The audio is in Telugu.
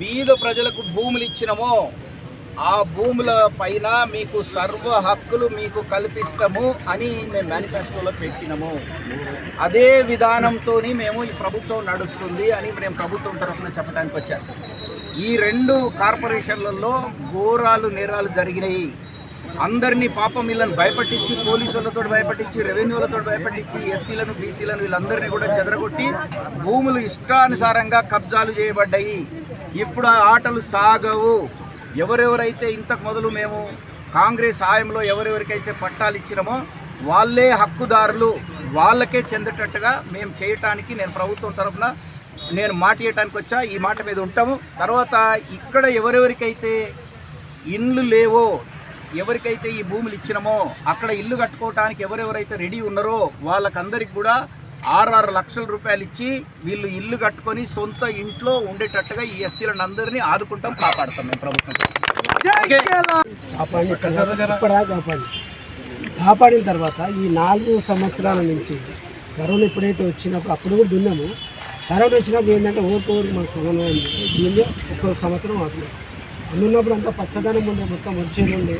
బీద ప్రజలకు భూములు ఇచ్చినమో ఆ భూముల పైన మీకు సర్వ హక్కులు మీకు కల్పిస్తాము అని మేము మేనిఫెస్టోలో పెట్టినము. అదే విధానంతో మేము ఈ ప్రభుత్వం నడుస్తుంది అని మేము ప్రభుత్వం తరఫున చెప్పడానికి వచ్చాను ఈ రెండు కార్పొరేషన్లలో ఘోరాలు నేరాలు జరిగినాయి. అందరినీ పాపం వీళ్ళని భయపట్టించి పోలీసులతో భయపట్టించి రెవెన్యూలతో భయపట్టించి ఎస్సీలను బీసీలను వీళ్ళందరినీ కూడా చెదరగొట్టి భూములు ఇష్టానుసారంగా కబ్జాలు చేయబడ్డాయి. ఇప్పుడు ఆ ఆటలు సాగవు. ఎవరెవరైతే ఇంతకు మొదలు మేము కాంగ్రెస్ హాయంలో ఎవరెవరికైతే పట్టాలు ఇచ్చినామో వాళ్ళే హక్కుదారులు. వాళ్ళకే చెందేటట్టుగా మేము చేయటానికి నేను ప్రభుత్వం తరఫున నేను మాట ఇవ్వటానికి వచ్చా ఈ మాట మీద ఉంటాము. తర్వాత ఇక్కడ ఎవరెవరికైతే ఇండ్లు లేవో ఎవరికైతే ఈ భూములు ఇచ్చినామో అక్కడ ఇల్లు కట్టుకోవటానికి ఎవరెవరైతే రెడీ ఉన్నారో వాళ్ళకందరికి కూడా ఆరు లక్షల రూపాయలు ఇచ్చి వీళ్ళు ఇల్లు కట్టుకొని సొంత ఇంట్లో ఉండేటట్టుగా ఈ ఎస్సీలను అందరినీ ఆదుకుంటాం కాపాడుతాం మేము ప్రభుత్వం. కాపాడి ఇప్పటిదాకా కాపాడి. కాపాడిన తర్వాత ఈ నాలుగు సంవత్సరాల నుంచి కరోనా ఎప్పుడైతే వచ్చినప్పుడు అప్పుడు కూడా దున్నాము. కరోనా వచ్చినప్పుడు ఏంటంటే ఓటు ఓరికి మనకు సుగంగా ఉంది దీన్ని ఒక్క సంవత్సరం అవుతుంది అందున్నప్పుడు అంతా పచ్చదనం ఉండే మొత్తం వచ్చేది ఉండే